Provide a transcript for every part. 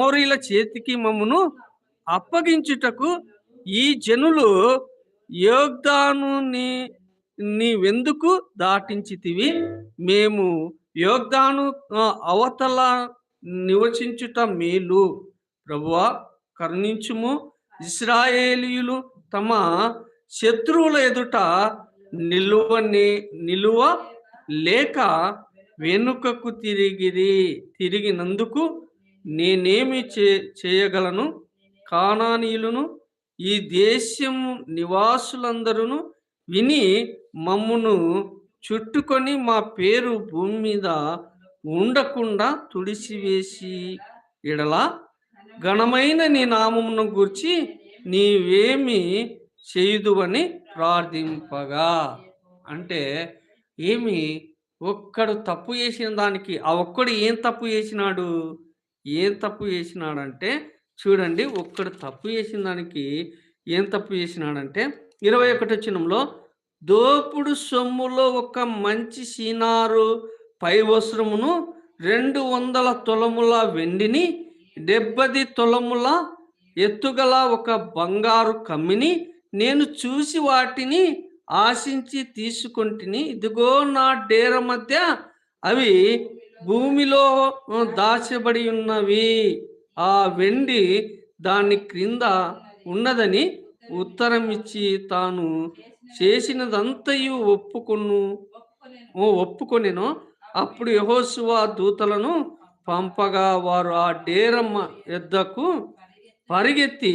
మోరీల చేతికి మమ్మను అప్పగించుటకు ఈ జనులు యోగ్దాను నీ నీవెందుకు దాటించితివి? మేము యోగ్దాను అవతల నివసించుట మేలు. ప్రభువా కరుణించుము. ఇస్రాయేలీయులు తమ శత్రువుల ఎదుట నిలువని నిలువ లేక వెనుకకు తిరిగిరి తిరిగినందుకు నేనేమి చే చేయగలను? కానానీయులను ఈ దేశం నివాసులందరూ విని మమ్మును చుట్టుకొని మా పేరు భూమి మీద ఉండకుండా తుడిసివేసి ఎడలా ఘనమైన నీ నామమును గూర్చి నీవేమి చేయుదువని ప్రార్థింపగా. అంటే ఏమి? ఒక్కడు తప్పు చేసిన దానికి ఆ ఒక్కడు ఏం తప్పు చేసినాడు? ఏం తప్పు చేసినాడంటే చూడండి ఒక్కడు తప్పు చేసిన దానికి ఏం తప్పు చేసినాడంటే ఇరవై ఒకటి వచ్చినంలో దోపుడు సొమ్ములో ఒక మంచి సీనారు పై వస్త్రమును రెండు వందల తొలముల వెండిని డెబ్బది తొలముల ఎత్తుగల ఒక బంగారు కమ్మిని నేను చూసి వాటిని ఆశించి తీసుకుంటుని ఇదిగో నా డేర మధ్య అవి భూమిలో దాచబడి ఉన్నవి. ఆ వెండి దాని క్రింద ఉన్నదని ఉత్తరం ఇచ్చి తాను చేసినదంతయు ఒప్పుకొను. ఓ ఒప్పుకొనెను. అప్పుడు యహోసువ దూతలను పంపగా వారు ఆ డేరమ్మ ఎద్దకు పరిగెత్తి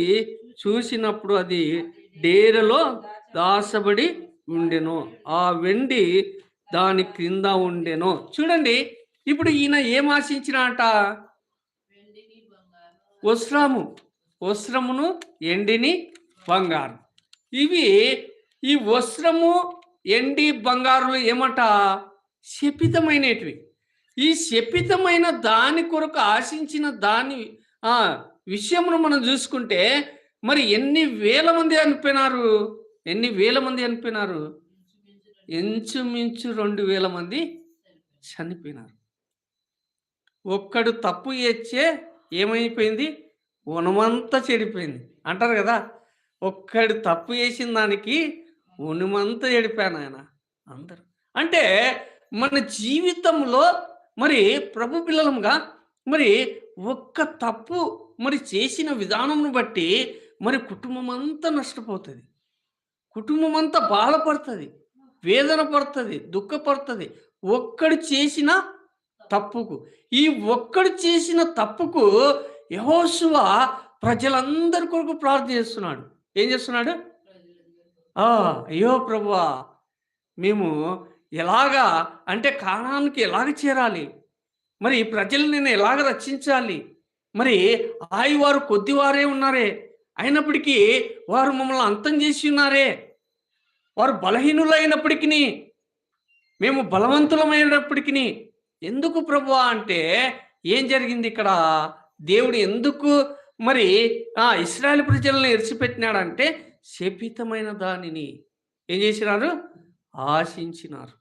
చూసినప్పుడు అది డేరలో దాసబడి ఉండెను. ఆ వెండి దాని క్రింద ఉండెను. చూడండి ఇప్పుడు ఈయన ఏం ఆశించినట? వస్త్రము. వస్త్రమును ఎండిని బంగారం. ఇవి ఈ వస్త్రము ఎండి బంగారులు ఏమట? శపితమైనటివి. ఈ శపితమైన దాని కొరకు ఆశించిన దాని ఆ విషయమును మనం చూసుకుంటే మరి ఎన్ని వేల మంది అనిపోయినారు? ఎన్ని వేల మంది అనిపోయినారు? ఇంచుమించు రెండు వేల మంది చనిపోయినారు. ఒక్కడు తప్పు చేస్తే ఏమైపోయింది? ఉణమంతా చెడిపోయింది. అంటారు కదా ఒక్కడు తప్పు చేసిన దానికి ఉణమంతా చెడిపోయాను ఆయన అందరు. అంటే మన జీవితంలో మరి ప్రభు పిల్లలంగా మరి ఒక్క తప్పు మరి చేసిన విధానంను బట్టి మరి కుటుంబం అంతా నష్టపోతుంది. కుటుంబం అంతా బాధపడుతుంది వేదన పడుతుంది దుఃఖపడుతుంది. ఒక్కడు చేసిన తప్పుకు ఈ ఒక్కడు చేసిన తప్పుకు యహోశువ ప్రజలందరి కొరకు ప్రార్థన చేస్తున్నాడు. ఏం చేస్తున్నాడు? ఆ అయ్యో ప్రభువా మేము ఎలాగా అంటే కాణానికి ఎలాగ చేరాలి? మరి ఈ ప్రజల్ని నేను ఎలాగ రక్షించాలి? మరి ఆయి వారు కొద్దివారే ఉన్నారే? అయినప్పటికీ వారు మమ్మల్ని అంతం చేసి ఉన్నారే? వారు బలహీనులైనప్పటికీ మేము బలవంతులమైనప్పటికీ ఎందుకు ప్రభువా అంటే ఏం జరిగింది ఇక్కడ? దేవుడు ఎందుకు మరి ఆ ఇస్రాయల్ ప్రజలను ఎరిచిపెట్టినాడంటే శపితమైన దానిని. ఏం చేసినారు? ఆశించినారు.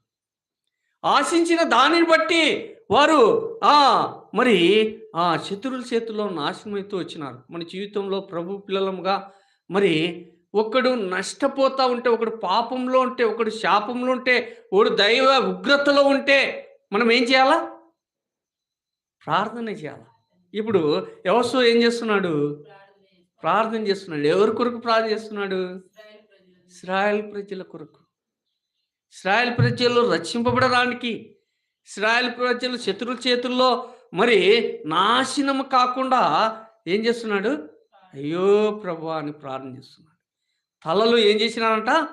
ఆశించిన దానిని బట్టి వారు ఆ మరి ఆ శత్రుల చేతుల్లో నాశనమైతూ వచ్చినారు. మన జీవితంలో ప్రభు పిల్లలముగా మరి ఒకడు నష్టపోతా ఉంటే ఒకడు పాపంలో ఉంటే ఒకడు శాపంలో ఉంటే ఒకడు దైవ ఉగ్రతలో ఉంటే మనం ఏం చేయాలా? ప్రార్థన చేయాలి? ఇప్పుడు ఎవసో ఏం చేస్తున్నాడు? ప్రార్థన చేస్తున్నాడు. ఎవరి కొరకు ప్రార్థన చేస్తున్నాడు? ఇస్రాయల్ ప్రజల కొరకు. ఇస్రాయల్ ప్రజలు రక్షింపబడడానికి ఇస్రాయల్ ప్రజలు శత్రుల చేతుల్లో మరి నాశనం కాకుండా ఏం చేస్తున్నాడు? అయ్యో ప్రభు అని ప్రార్థన చేస్తున్నాడు. తలలు ఏం చేసినారంట?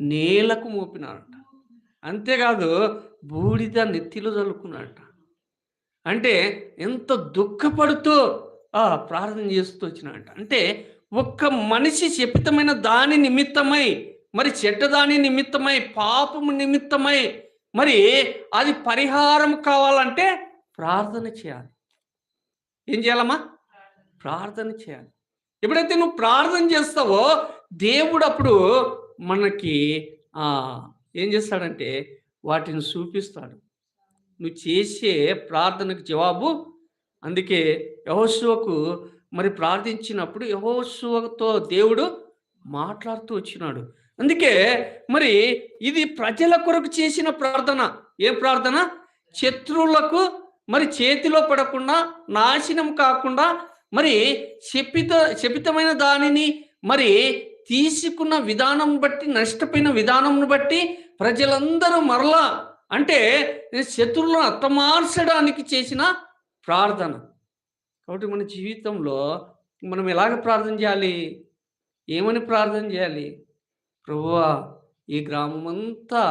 నేలకు మోపినారంట. అంతేకాదు బూడిద నెత్తిలో చల్లుకున్నాడట అంటే ఎంత దుఃఖపడుతూ ఆ ప్రార్థన చేస్తూ వచ్చినాడట. అంటే ఒక్క మనిషి శపితమైన దాని నిమిత్తమై మరి చెడ్డదాని నిమిత్తమై పాపము నిమిత్తమై మరి అది పరిహారం కావాలంటే ప్రార్థన చేయాలి. ఏం చేయాలమ్మా? ప్రార్థన చేయాలి. ఎప్పుడైతే నువ్వు ప్రార్థన చేస్తావో దేవుడు అప్పుడు మనకి ఆ, ఏం చేస్తాడంటే వాటిని చూపిస్తాడు. నువ్వు చేసే ప్రార్థనకు జవాబు అందుకే యహోశివకు మరి ప్రార్థించినప్పుడు యహోశివతో దేవుడు మాట్లాడుతూ వచ్చినాడు. అందుకే మరి ఇది ప్రజల కొరకు చేసిన ప్రార్థన. ఏ ప్రార్థన? శత్రువులకు మరి చేతిలో పడకుండా నాశనం కాకుండా మరి శపిత శపితమైన దానిని మరి తీసుకున్న విధానం బట్టి నష్టపోయిన విధానం బట్టి ప్రజలందరూ మరలా అంటే శత్రువులను అత్తమార్చడానికి చేసిన ప్రార్థన. కాబట్టి మన జీవితంలో మనం ఎలాగ ప్రార్థన చేయాలి? ఏమని ప్రార్థన చేయాలి? ప్రభువా ఈ గ్రామం అంతా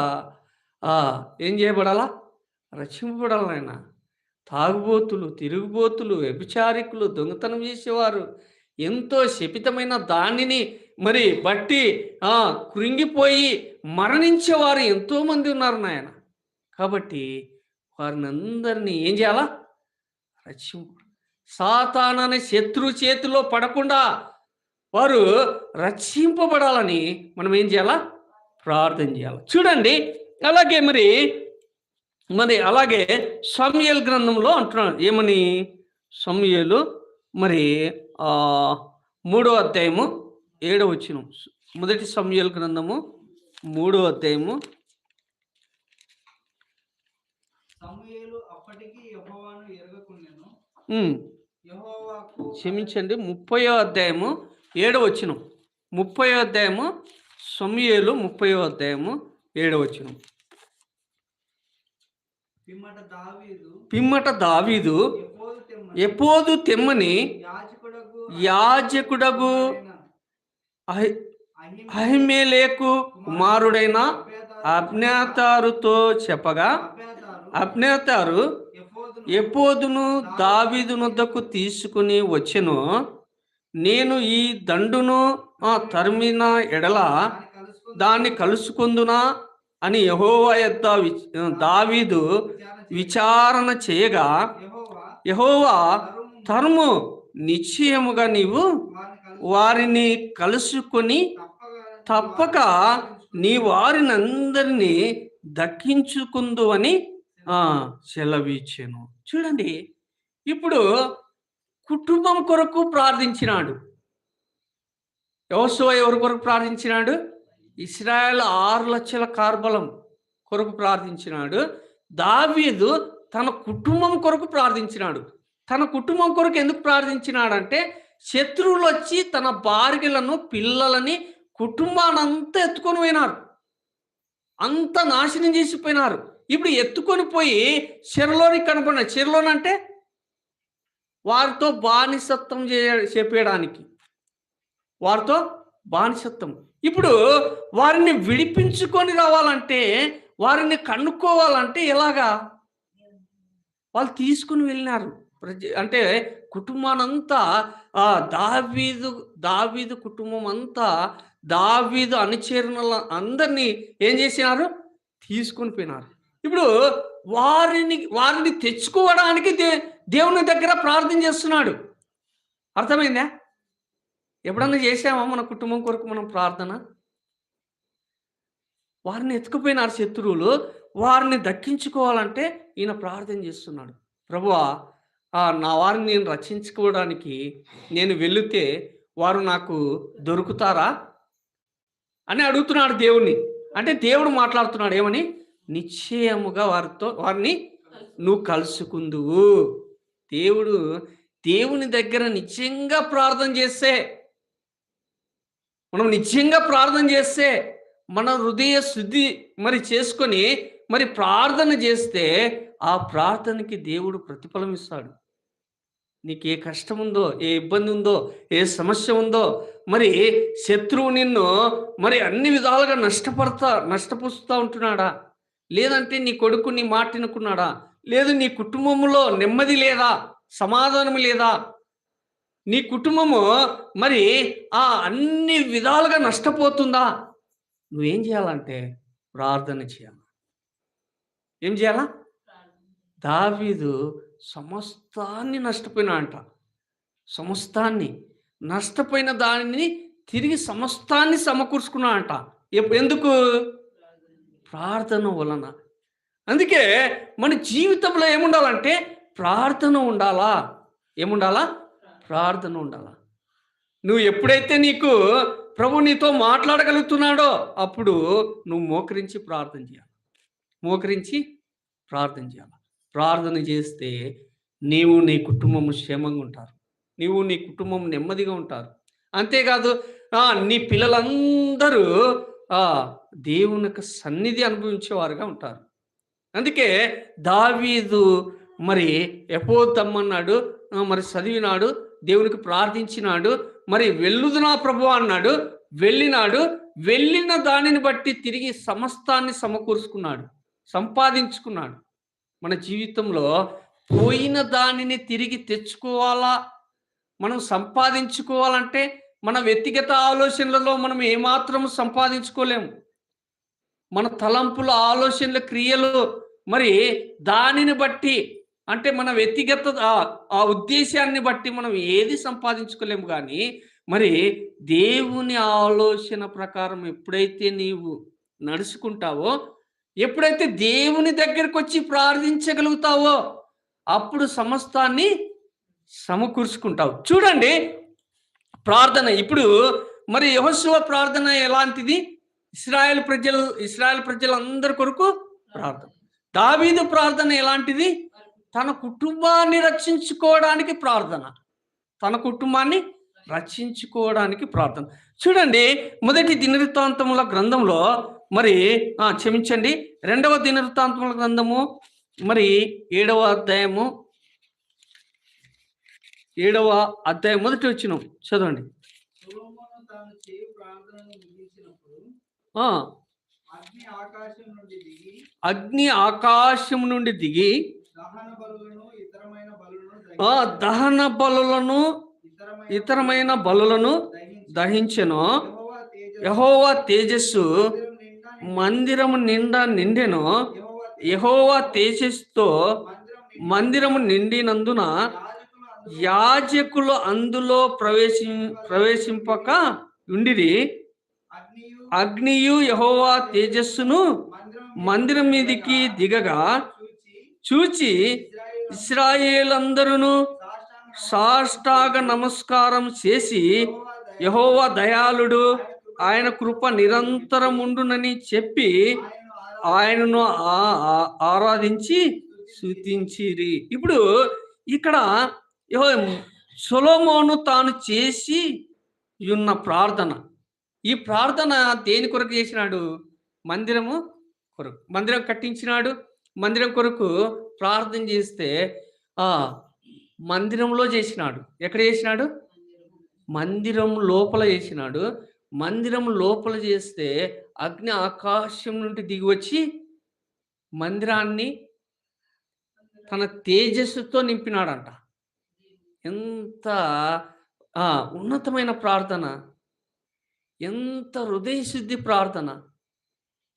ఏం చేయబడాలా? రక్షింపబడాలైనా తాగుబోతులు తిరుగుబోతులు వ్యభిచారికులు దొంగతనం చేసేవారు ఎంతో శపితమైన దానిని మరి బట్టి కృంగిపోయి మరణించేవారు ఎంతోమంది ఉన్నారు నాయన. కాబట్టి వారిని అందరినీ ఏం చేయాలా? రక్షింపు. సాతానని శత్రు చేతిలో పడకుండా వారు రక్షింపబడాలని మనం ఏం చేయాలా? ప్రార్థన చేయాలి. చూడండి అలాగే మరి మరి అలాగే సమయల్ గ్రంథంలో అంటున్నాడు. ఏమని? సమయలు మరి మూడో అధ్యాయము ఏడో వచ్చిన మొదటి సమయల్ గ్రంథము మూడో అధ్యాయము. క్షమించండి ముప్పయో అధ్యాయము ఏడో వచ్చిన ముప్పయో అధ్యాయము సమయలు ముప్పయో అధ్యాయము ఏడో వచ్చిన పిమ్మట దావీదు ఎపోదు తెమ్మని యాజకుడగు అహిమేలేకు కుమారుడైన అజ్ఞాతారుతో చెప్పగా అజ్ఞాతారు ఎపోదును ఎపోదును తీసుకుని వచ్చెను. నేను ఈ దండును తరిమిన ఎడల దాన్ని కలుసుకుందునా అని యహోవా యొద్ద దావీదు విచారణ చేయగా యహోవా తరుము నిశ్చయముగా నీవు వారిని కలుసుకొని తప్పక నీ వారినందరినీ దక్కించుకుందు అని సెలవిచ్చాను. చూడండి ఇప్పుడు కుటుంబం కొరకు ప్రార్థించినాడు. వ్యవసాయ ఎవరి కొరకు ప్రార్థించినాడు? ఇస్రాయల్ ఆరు లక్షల కార్బలం కొరకు ప్రార్థించినాడు. దావీదు తన కుటుంబం కొరకు ప్రార్థించినాడు. తన కుటుంబం కొరకు ఎందుకు ప్రార్థించినాడంటే శత్రువులు వచ్చి తన భార్యలను పిల్లలని కుటుంబానంతా ఎత్తుకొని పోయినారు. అంత నాశనం చేసిపోయినారు ఇప్పుడు ఎత్తుకొని పోయి చెరలోని కనపడిన చెరలోనంటే వారితో బానిసత్వం చే చెప్పేయడానికి వారితో బానిసత్వం. ఇప్పుడు వారిని విడిపించుకొని రావాలంటే వారిని కనుక్కోవాలంటే ఎలాగా? వాళ్ళు తీసుకుని వెళ్ళినారు. అంటే కుటుంబానంతా దావీదు దావీదు కుటుంబం అంతా దావీదు అనుచరణల అందరినీ ఏం చేసినారు? తీసుకొని పోయినారు. ఇప్పుడు వారిని వారిని తెచ్చుకోవడానికి దే దేవుని దగ్గర ప్రార్థన చేస్తున్నాడు. అర్థమైందా? ఎప్పుడన్నా చేసామా మన కుటుంబం కొరకు మనం ప్రార్థన? వారిని ఎత్తుకుపోయినారు శత్రువులు. వారిని దక్కించుకోవాలంటే ఈయన ప్రార్థన చేస్తున్నాడు. ప్రభువా నా వారిని నేను రక్షించుకోవడానికి నేను వెళితే వారు నాకు దొరుకుతారా? అని అడుగుతున్నాడు దేవుణ్ణి. అంటే దేవుడు మాట్లాడుతున్నాడు ఏమని? నిశ్చయముగా వారితో వారిని నువ్వు కలుసుకుందువు. దేవుడు దేవుని దగ్గర నిశ్చయంగా ప్రార్థన చేస్తే మనం నిశ్చయంగా ప్రార్థన చేస్తే మన హృదయ శుద్ధి మరి చేసుకొని మరి ప్రార్థన చేస్తే ఆ ప్రార్థనకి దేవుడు ప్రతిఫలం ఇస్తాడు. నీకు ఏ కష్టం ఉందో ఏ ఇబ్బంది ఉందో ఏ సమస్య ఉందో మరి శత్రువు నిన్ను మరి అన్ని విధాలుగా నష్టపడతా నష్టపరుస్తూ ఉంటున్నాడా? లేదంటే నీ కొడుకు నీ మాట వినుకున్నాడా? లేదు నీ కుటుంబంలో నెమ్మది లేదా? సమాధానం లేదా? నీ కుటుంబము మరి ఆ అన్ని విధాలుగా నష్టపోతుందా? నువ్వేం చేయాలంటే ప్రార్థన చేయాలి. ఏం చేయాలా. దావీదు సమస్తాన్ని నష్టపోయినా అంట. సమస్తాన్ని. నష్టపోయిన దానిని తిరిగి సమస్తాన్ని సమకూర్చుకున్నా అంట. ఎందుకు? ప్రార్థన వలన. అందుకే మన జీవితంలో ఏముండాలంటే ప్రార్థన ఉండాలా? ఏముండాలా? ప్రార్థన ఉండాలా. నువ్వు ఎప్పుడైతే నీకు ప్రభు నీతో మాట్లాడగలుగుతున్నాడో అప్పుడు నువ్వు మోకరించి ప్రార్థన చేయాలి. మోకరించి ప్రార్థన చేయాలి. ప్రార్థన చేస్తే నీవు నీ కుటుంబం క్షేమంగా ఉంటారు. నీవు నీ కుటుంబం నెమ్మదిగా ఉంటారు. అంతేకాదు నీ పిల్లలందరూ దేవుని యొక్క సన్నిధి అనుభవించేవారుగా ఉంటారు. అందుకే దావీదు మరి ఎపోతమ్మన్నాడు ఆ, మరి చదివినాడు దేవునికి ప్రార్థించినాడు మరి వెళ్ళుదునా ప్రభు అన్నాడు వెళ్ళినాడు వెళ్ళిన దానిని బట్టి తిరిగి సమస్తాన్ని సమకూర్చుకున్నాడు సంపాదించుకున్నాడు. మన జీవితంలో పోయిన దానిని తిరిగి తెచ్చుకోవాలా? మనం సంపాదించుకోవాలంటే మన వ్యక్తిగత ఆలోచనలలో మనం ఏమాత్రం సంపాదించుకోలేము. మన తలంపుల ఆలోచనల క్రియలు మరి దానిని బట్టి అంటే మన వ్యక్తిగత ఆ- ఆ ఉద్దేశాన్ని బట్టి మనం ఏది సంపాదించుకోలేము కానీ మరి దేవుని ఆలోచన ప్రకారం ఎప్పుడైతే నీవు నడుచుకుంటావో ఎప్పుడైతే దేవుని దగ్గరకు వచ్చి ప్రార్థించగలుగుతావో అప్పుడు సమస్తాన్ని సమకూర్చుకుంటావు. చూడండి ప్రార్థన. ఇప్పుడు మరి యహోశివ ప్రార్థన ఎలాంటిది? ఇస్రాయల్ ప్రజలు ఇస్రాయల్ ప్రజలందరి కొరకు ప్రార్థన. దావీదు ప్రార్థన ఎలాంటిది? తన కుటుంబాన్ని రక్షించుకోవడానికి ప్రార్థన. తన కుటుంబాన్ని రక్షించుకోవడానికి ప్రార్థన. చూడండి మొదటి దినవృత్తాంతముల గ్రంథంలో మరి ఆ, క్షమించండి. రెండవ దినవృత్తాంతముల గ్రంథము మరి ఏడవ అధ్యాయము ఏడవ అధ్యాయం మొదటి వచ్చిన. చదవండి. అగ్ని ఆకాశం నుండి దిగి దహన బలులను ఇతరమైన బలులను దహించెను. యెహోవా తేజస్సు మందిరము నిండా నిండెను. యహోవా తేజస్తో మందిరం మందిరము నిండినందున యాజకులు అందులో ప్రవేశి ప్రవేశింపక ఉండిరి. అగ్నియు యహోవా తేజస్సును మందిరం మీదికి దిగగా చూచి ఇస్రాయేలందరూ సాష్టాగ నమస్కారం చేసి యహోవా దయాళుడు ఆయన కృప- నిరంతరం ఉండునని చెప్పి ఆయనను ఆరాధించి ఆయనను ఆ- ఆ- ఆరాధించి ఇప్పుడు ఇక్కడ యెహో- తాను చేసి ఉన్న ప్రార్థన. ఈ ప్రార్థన దేని కొరకు చేసినాడు? మందిరము కొరకు. మందిరం కట్టించినాడు. మందిరం కొరకు ప్రార్థన చేస్తే ఆ మందిరంలో చేసినాడు. ఎక్కడ చేసినాడు? మందిరం లోపల చేసినాడు. మందిరం లోపల చేస్తే అగ్ని ఆకాశం నుండి దిగి వచ్చి మందిరాన్ని తన తేజస్సుతో నింపినాడంట. ఎంత ఉన్నతమైన ప్రార్థన. ఎంత హృదయశుద్ధి ప్రార్థన.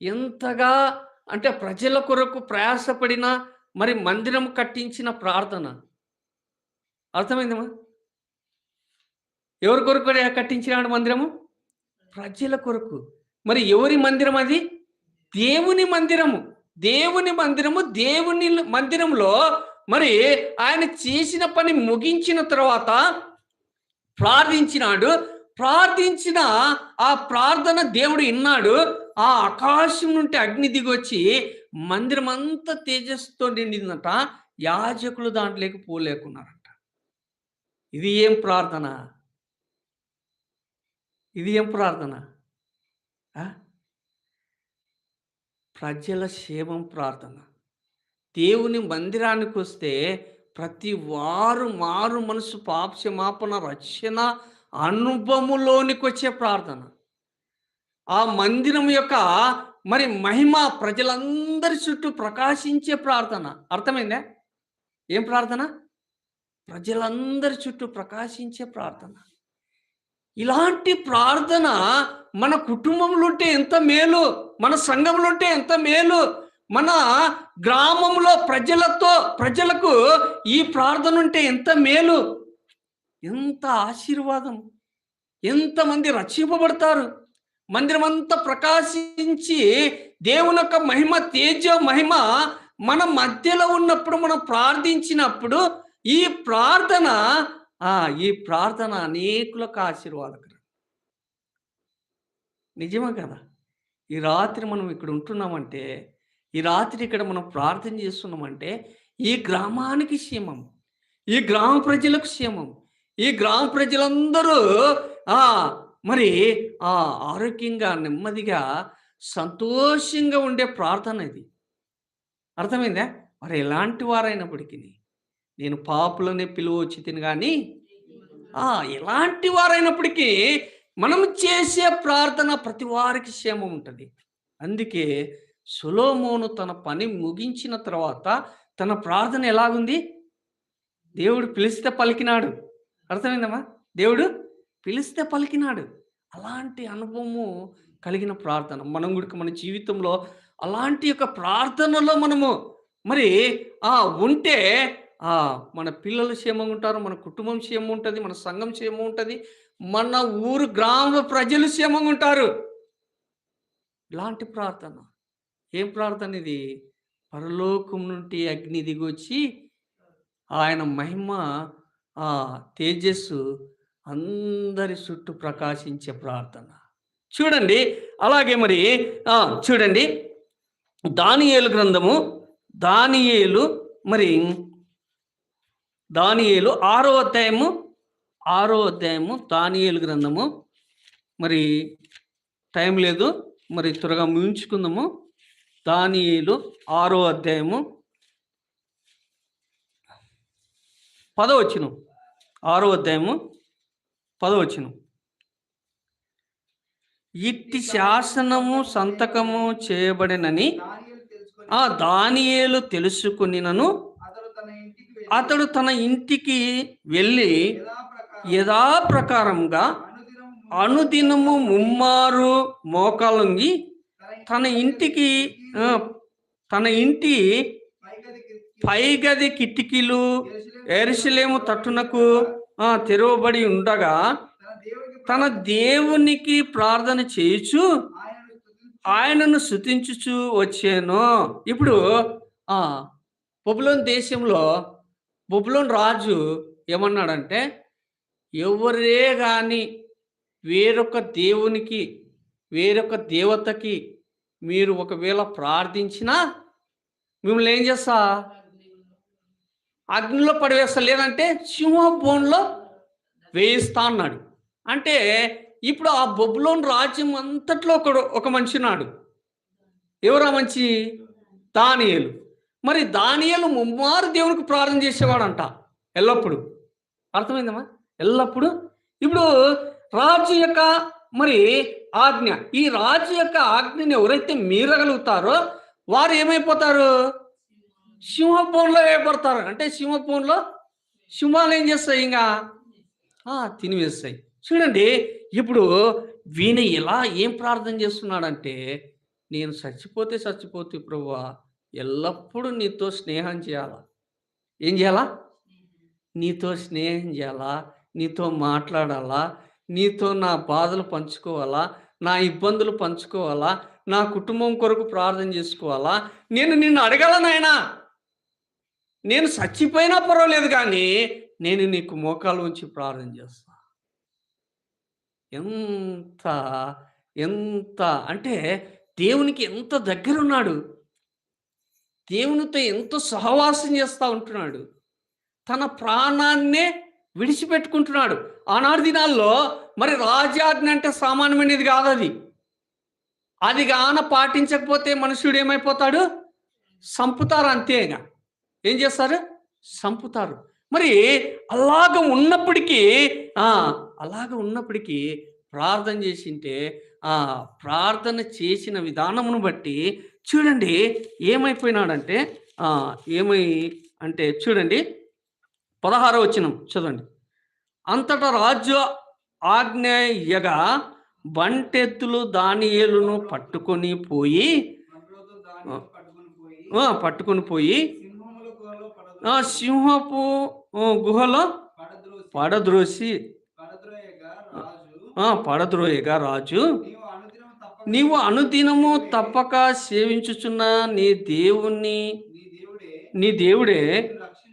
ఎంతగా అంటే ప్రజల కొరకు ప్రయాసపడిన మరి మందిరం కట్టించిన ప్రార్థన. అర్థమైందమ్మా? ఎవరి కొరకు కట్టించినాడు మందిరము? ప్రజల కొరకు. మరి ఎవరి మందిరం అది? దేవుని మందిరము. దేవుని మందిరము దేవుని మందిరంలో మరి ఆయన చేసిన పని ముగించిన తర్వాత ప్రార్థించినాడు. ప్రార్థించిన ఆ ప్రార్థన దేవుడు విన్నాడు. ఆ ఆకాశం నుండి అగ్ని దిగొచ్చి మందిరం అంతా తేజస్సుతో నిండిందట. యాజకులు దాంట్లోకి పోలేకున్నారంట. ఇది ఏం ప్రార్థన? ఇది ఏం ప్రార్థన? ప్రజల క్షేమం ప్రార్థన. దేవుని మందిరానికి వస్తే ప్రతి వారు మారు మనసు పాపక్షమాపణ రక్షణ అనుభవములోనికి వచ్చే ప్రార్థన. ఆ మందిరం యొక్క మరి మహిమ ప్రజలందరి చుట్టూ ప్రకాశించే ప్రార్థన. అర్థమైందా? ఏం ప్రార్థన? ప్రజలందరి చుట్టూ ప్రకాశించే ప్రార్థన. ఇలాంటి ప్రార్థన మన కుటుంబంలో ఉంటే ఎంత మేలు మన సంఘంలో ఉంటే ఎంత మేలు మన గ్రామంలో ప్రజలతో ప్రజలకు ఈ ప్రార్థన ఉంటే ఎంత మేలు? ఎంత ఆశీర్వాదం ఎంతమంది రక్షింపబడతారు? మందిరం అంతా ప్రకాశించి దేవుని యొక్క మహిమ తేజ మహిమ మన మధ్యలో ఉన్నప్పుడు మనం ప్రార్థించినప్పుడు ఈ ప్రార్థన ఈ ప్రార్థన అనేకులకు ఆశీర్వాదకరం. నిజమే కదా! ఈ రాత్రి మనం ఇక్కడ ఉంటున్నామంటే ఈ రాత్రి ఇక్కడ మనం ప్రార్థన చేస్తున్నామంటే ఈ గ్రామానికి క్షేమం. ఈ గ్రామ ప్రజలకు క్షేమం. ఈ గ్రామ ప్రజలందరూ ఆ! మరి ఆ ఆరోగ్యంగా నెమ్మదిగా సంతోషంగా ఉండే ప్రార్థన ఇది. అర్థమైందా? మరి ఎలాంటి వారైనప్పటికీ. నేను పాపులనే పిలువచ్చితిని కానీ ఆ ఎలాంటి వారైనప్పటికీ మనం చేసే ప్రార్థన ప్రతి వారికి క్షేమం ఉంటుంది. అందుకే సులోమోను తన పని ముగించిన తర్వాత తన ప్రార్థన ఎలాగుంది? దేవుడు పిలిస్తే పలికినాడు. అర్థమైందమ్మా? దేవుడు పిలిస్తే పలికినాడు. అలాంటి అనుభవము కలిగిన ప్రార్థన. మనం కూడా మన జీవితంలో అలాంటి యొక్క ప్రార్థనలో మనము మరి ఆ ఉంటే ఆ మన పిల్లలు క్షేమంగా ఉంటారు మన కుటుంబం క్షేమం ఉంటుంది మన సంఘం క్షేమం ఉంటుంది మన ఊరు గ్రామ ప్రజలు క్షేమంగా ఉంటారు. ఇలాంటి ప్రార్థన. ఏం ప్రార్థన ఇది? పరలోకం నుండి అగ్ని దిగొచ్చి ఆయన మహిమ ఆ తేజస్సు అందరి చుట్టూ ప్రకాశించే ప్రార్థన. చూడండి అలాగే మరి ఆ, చూడండి దానియేలు గ్రంథము దానియేలు మరి దానియేలు ఆరో అధ్యాయము ఆరో అధ్యాయము దానియేలు గ్రంథము. మరి టైం లేదు మరి త్వరగా ముగించుకుందాము. దానియేలు ఆరో అధ్యాయము. పదవచ్చును ఆరో అధ్యాయము పదవచ్చును ఇట్టి శాసనము సంతకము చేయబడినని ఆ దానియేలు తెలుసుకుని నన్ను అతడు తన ఇంటికి వెళ్ళి యథాప్రకారంగా అనుదినము ముమ్మారు మోకాలుంగి తన ఇంటికి తన ఇంటి పైగది కిటికీలు ఎరుసలేము తట్టునకు తెరవబడి ఉండగా తన దేవునికి ప్రార్థన చేయుచు ఆయనను స్తుతించు శుతించుచు వచ్చాను. ఇప్పుడు పొబులోని దేశంలో బొబులోన్ రాజు ఏమన్నాడంటే ఎవరే కానీ వేరొక దేవునికి వేరొక దేవతకి మీరు ఒకవేళ ప్రార్థించినా మిమ్మల్ని ఏం చేస్తా? అగ్నిలో పడివేస్తా. లేదంటే సింహభూన్లో వేయిస్తా అన్నాడు. అంటే ఇప్పుడు ఆ బొబ్బులోని రాజ్యం అంతట్లో ఒకడు ఒక మనిషి నాడు ఎవరా మంచి దానియలు. మరి దానియలు ముమ్మారు దేవునికి ప్రార్థన చేసేవాడంట. ఎల్లప్పుడు. అర్థమైందమ్మా? ఎల్లప్పుడు. ఇప్పుడు రాజు యొక్క మరి ఆజ్ఞ ఈ రాజు యొక్క ఆజ్ఞని ఎవరైతే మీరగలుగుతారో వారు ఏమైపోతారు? సింహపోన్లో వేయబడతారు అంటే సింహపోన్లో సింహాలు ఏం చేస్తాయి ఇంకా? తినివేస్తాయి. చూడండి ఇప్పుడు వీణ ఎలా ఏం ప్రార్థన చేస్తున్నాడంటే నేను చచ్చిపోతే చచ్చిపోతే ప్రభువా ఎల్లప్పుడూ నీతో స్నేహం చేయాలా? ఏం చేయాలా? నీతో స్నేహం చేయాలా? నీతో మాట్లాడాలా? నీతో నా బాధలు పంచుకోవాలా? నా ఇబ్బందులు పంచుకోవాలా? నా కుటుంబం కొరకు ప్రార్థన చేసుకోవాలా? నేను నిన్ను అడగాల నాయనా? నేను చచ్చిపోయినా పర్వాలేదు కానీ నేను నీకు మోకాలు ఉంచి ప్రార్థన చేస్తా. ఎంత ఎంత అంటే దేవునికి ఎంత దగ్గరున్నాడు. దేవునితో ఎంతో సహవాసం చేస్తూ ఉంటున్నాడు. తన ప్రాణాన్నే విడిచిపెట్టుకుంటున్నాడు. ఆనాడు దినాల్లో మరి రాజాజ్ఞ అంటే సామాన్యమైనది కాదు అది. అది గాన పాటించకపోతే మనుషుడు ఏమైపోతాడు? సంపుతారు అంతేగా ఏం చేస్తారు? సంపుతారు. మరి అలాగ ఉన్నప్పటికీ అలాగ ఉన్నప్పటికీ ప్రార్థన చేసింటే ఆ ప్రార్థన చేసిన విధానమును బట్టి చూడండి ఏమైపోయినాడంటే ఏమై అంటే చూడండి పదహారో వచ్చిన చదవండి. అంతటా రాజు ఆజ్ఞయగా బంటెత్తులు దానియేలును పట్టుకొని పోయి పట్టుకొని పోయి పట్టుకొని పోయి సింహపు గుహలో పడద్రోసి పడద్రోయగా రాజు నీవు అనుదినము తప్పక సేవించుచున్న నీ దేవుణ్ణి నీ దేవుడే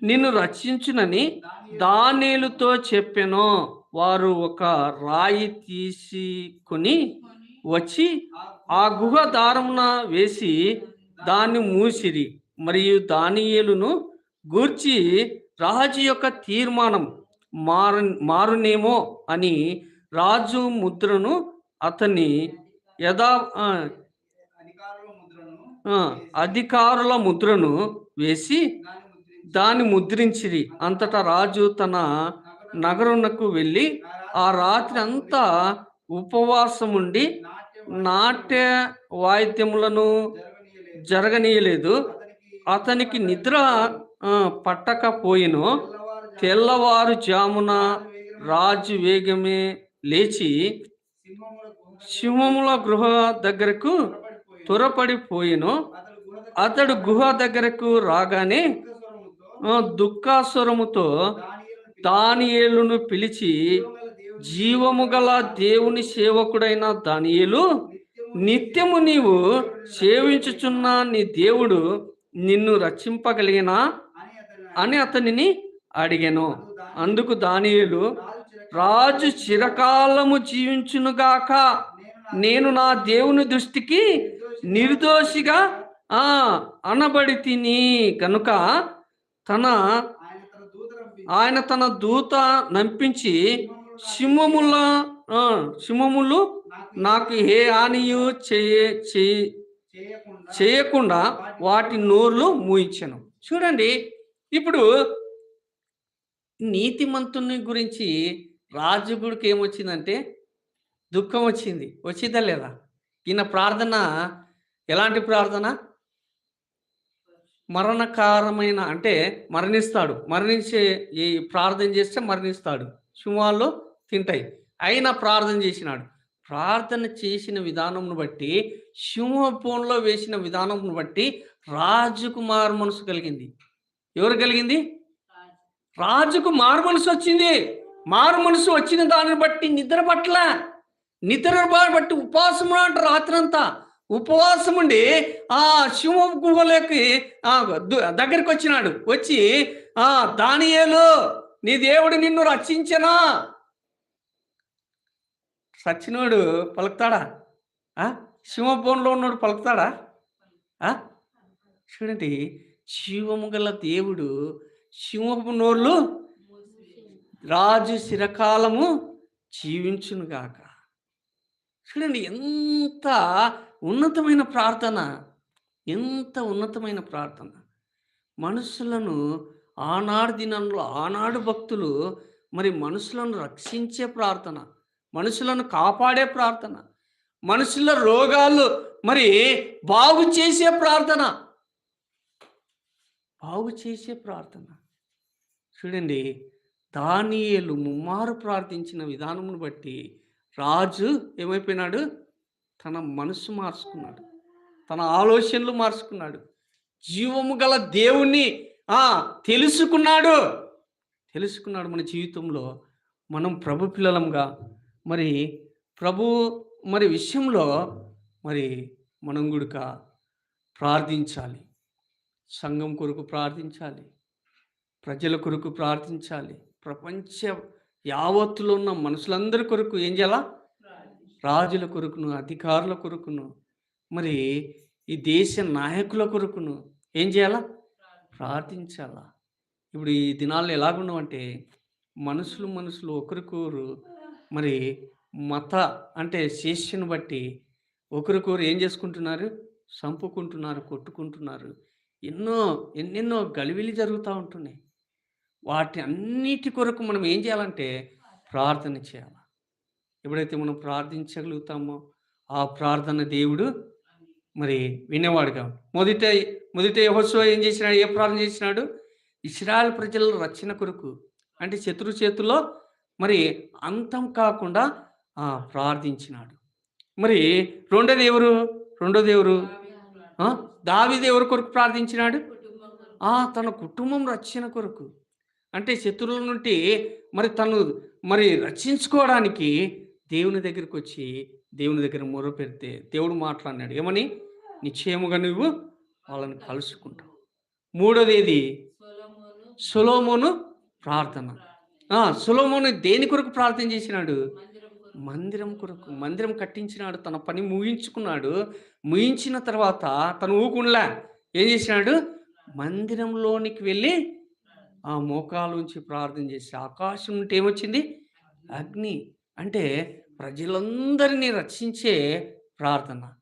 నిన్ను రక్షించునని దానిలతో చెప్పెను. వారు ఒక రాయి తీసుకొని వచ్చి ఆ గుహ దారమున వేసి దాన్ని మూసిరి. మరియు దానియేలును గూర్చి రాజు యొక్క తీర్మానం మారు మారునేమో అని రాజు ముద్రను అతని యథా అధికారుల ముద్రను వేసి దాన్ని ముద్రించిరి. అంతటా రాజు తన నగరునకు వెళ్ళి ఆ రాత్రి అంతా ఉపవాసం ఉండి నాట్య వాయిద్యములను జరగనీయలేదు. అతనికి నిద్ర పట్టకపోయిన తెల్లవారు జామున రాజు వేగమే లేచి సింహముల గుహ గృహ దగ్గరకు త్వరపడిపోయిను. అతడు గుహ దగ్గరకు రాగానే దుఃఖాసురముతో దుఃఖాస్వరముతో దానియేలును పిలిచి జీవము గల దేవుని సేవకుడైన దానియేలు నిత్యము నీవు సేవించుచున్న నీ దేవుడు నిన్ను రక్షింపగలిగినా అని అతనిని అడిగాను. అందుకు దానియేలు రాజు చిరకాలము జీవించునుగాక. నేను నా నేను నా దేవుని దృష్టికి నిర్దోషిగా ఆ అనబడి తిని కనుక తన ఆయన తన దూత నంపించి సింహముల సింహములు నాకు ఏ హానియు చేయ చేయ- చేయకుండా చేయకుండా వాటి నోర్లు మూయించను. చూడండి ఇప్పుడు నీతిమంతుని గురించి రాజుగుడికి ఏమొచ్చిందంటే దుఃఖం వచ్చింది. వచ్చిందా లేదా? ఈయన ప్రార్థన ఎలాంటి ప్రార్థన? మరణకారమైన అంటే మరణిస్తాడు. మరణించే ఈ ప్రార్థన చేస్తే మరణిస్తాడు. సింహాలు తింటాయి. అయినా ప్రార్థన చేసినాడు. ప్రార్థన చేసిన విధానంను బట్టి సింహపోన్లో వేసిన విధానంను బట్టి రాజుకు మారు మనసు కలిగింది. ఎవరు కలిగింది? రాజుకు మారు మనసు వచ్చింది. మారు మనసు వచ్చిన దానిని బట్టి నిద్ర పట్ల నిద్ర బట్టి ఉపవాసం అంట రాత్రంతా. ఉపవాసం ఉండి ఆ శివ గుహలోకి దగ్గరికి వచ్చినాడు. వచ్చి ఆ దానియేలు నీ దేవుడు నిన్ను రక్షించనా? సచ్చినోడు పలుకుతాడా? ఆ? సింహభవన్లో ఉన్నాడు పలుకుతాడా? చూడండి శివము గల దేవుడు సింహపు నోళ్ళు రాజు చిరకాలము జీవించునుగాక. చూడండి ఎంత ఉన్నతమైన ప్రార్థన ఎంత ఉన్నతమైన ప్రార్థన. మనుషులను ఆనాడు దినంలో ఆనాడు భక్తులు మరి మనుషులను రక్షించే ప్రార్థన మనుషులను కాపాడే ప్రార్థన మనుషుల రోగాలు మరి బాగు చేసే ప్రార్థన. బాగు చేసే ప్రార్థన. చూడండి దానియేలు ముమ్మారు ప్రార్థించిన విధానమును బట్టి రాజు ఏమైపోయినాడు? తన మనసు మార్చుకున్నాడు. తన ఆలోచనలు మార్చుకున్నాడు. జీవము గల దేవుణ్ణి తెలుసుకున్నాడు. తెలుసుకున్నాడు మన జీవితంలో. మనం ప్రభు పిల్లలంగా. మరి ప్రభు మరి విషయంలో మరి మనం గుడుక ప్రార్థించాలి. సంఘం కొరకు ప్రార్థించాలి. ప్రజల కొరకు ప్రార్థించాలి. ప్రపంచ యావత్తులో ఉన్న మనుషులందరి కొరకు ఏం చేయాలా? రాజుల కొరకును అధికారుల కొరకును మరి ఈ దేశ నాయకుల కొరకును ఏం చేయాలా? ప్రార్థించాలా. ఇప్పుడు ఈ దినాల్లో ఎలాగున్నామంటే మనుషులు మనుషులు ఒకరికొరు మరి మత అంటే శేష్యను బట్టి ఒకరికొరు ఏం చేసుకుంటున్నారు? చంపుకుంటున్నారు కొట్టుకుంటున్నారు. ఎన్నో ఎన్నెన్నో గలివిలి జరుగుతూ ఉంటున్నాయి. వాటి అన్నిటి కొరకు మనం ఏం చేయాలంటే ప్రార్థన చేయాలి. ఎప్పుడైతే మనం ప్రార్థించగలుగుతామో ఆ ప్రార్థన దేవుడు మరి వినేవాడుగా. మొదట మొదట యహోత్సవ ఏం చేసినాడు? ఏ ప్రార్థన చేసినాడు? ఇస్రాయల్ ప్రజల రక్షణ కొరకు అంటే శత్రు చేతుల్లో మరి అంతం కాకుండా ప్రార్థించినాడు. మరి రెండోది ఎవరు? రెండోది ఎవరు? దావి దేవుడు ఎవరి కొరకు ప్రార్థించినాడు? తన కుటుంబం రక్షణ కొరకు. అంటే శత్రువుల నుండి మరి తను మరి రక్షించుకోవడానికి దేవుని దగ్గరికి వచ్చి దేవుని దగ్గర మొర పెడితే దేవుడు మాట్లాడినాడు. ఏమని? నిశ్చయముగా నువ్వు వాళ్ళని కలుసుకుంటావు. మూడోది ఏది సులోమోను ప్రార్థన. సులోమోను దేని కొరకు ప్రార్థన చేసినాడు? మందిరం కొరకు. మందిరం కట్టించినాడు. తన పని ముగించుకున్నాడు. ముగించిన తర్వాత తను ఊకుండా ఏం చేసినాడు? మందిరంలోనికి వెళ్ళి ఆ మోకాలుంచి ప్రార్థన చేసి ఆకాశం నుండి ఏమొచ్చింది? అగ్ని. అంటే ప్రజలందరినీ రక్షించే ప్రార్థన.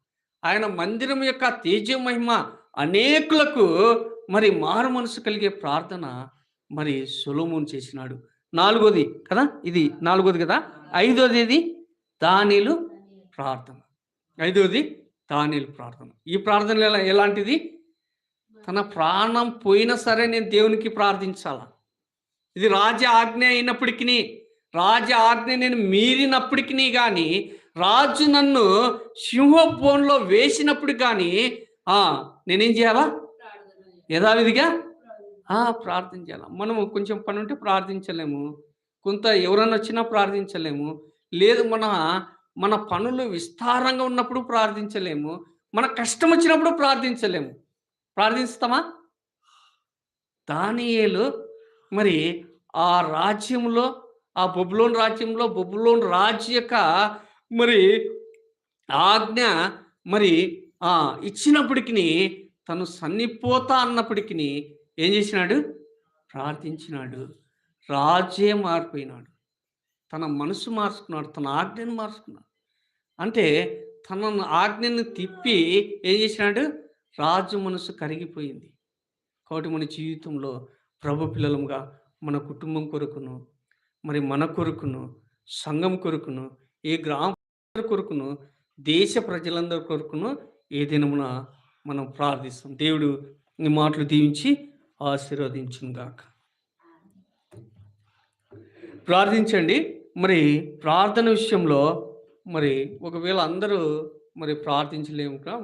ఆయన మందిరం యొక్క తేజ మహిమ అనేకులకు మరి మారు మనసు కలిగే ప్రార్థన మరి సులోమును చేసినాడు. నాలుగోది కదా? ఇది నాలుగోది కదా? ఐదోది ఇది దానిలు ప్రార్థన. ఐదోది దానిలు ప్రార్థన. ఈ ప్రార్థన ఎలాంటిది? తన ప్రాణం పోయినా సరే నేను దేవునికి ప్రార్థించాలా? ఇది రాజ ఆజ్ఞ అయినప్పటికీ రాజ ఆజ్ఞ నేను మీరినప్పటికీ కానీ రాజు నన్ను సింహభవన్లో వేసినప్పుడు కానీ ఆ, నేనేం చేయాలా? యథావిధిగా? ఆ, ప్రార్థన చేయాలి. మనము కొంచెం పని ఉంటే ప్రార్థించలేము. కొంత ఎవరైనా వచ్చినా ప్రార్థించలేము. లేదు మన మన పనులు విస్తారంగా ఉన్నప్పుడు ప్రార్థించలేము. మన కష్టం వచ్చినప్పుడు ప్రార్థించలేము. ప్రార్థిస్తామా? దానియేలు మరి ఆ రాజ్యంలో ఆ బొబులోన్ రాజ్యంలో బొబులోన్ రాజ్య యొక్క మరి ఆజ్ఞ మరి ఆ ఇచ్చినప్పటికీ తను సన్నిపోతా అన్నప్పటికీ ఏం చేసినాడు? ప్రార్థించినాడు. రాజే మారిపోయినాడు. తన మనసు మార్చుకున్నాడు తన ఆజ్ఞను మార్చుకున్నాడు. అంటే తన ఆజ్ఞను తిప్పి ఏం చేసినాడు? రాజు మనసు కరిగిపోయింది. కాబట్టి మన జీవితంలో ప్రభు పిల్లలముగా మన కుటుంబం కొరకును మరి మన కొరకును సంఘం కొరకును ఏ గ్రామ కొరకును దేశ ప్రజలందరి కొరకును ఏ దినమున మనం ప్రార్థిస్తాం. దేవుడు ఈ మాటలు దీవించి ఆశీర్వదించుగాక ప్రార్థించండి. మరి ప్రార్థన విషయంలో మరి ఒకవేళ అందరూ మరి ప్రార్థించలేము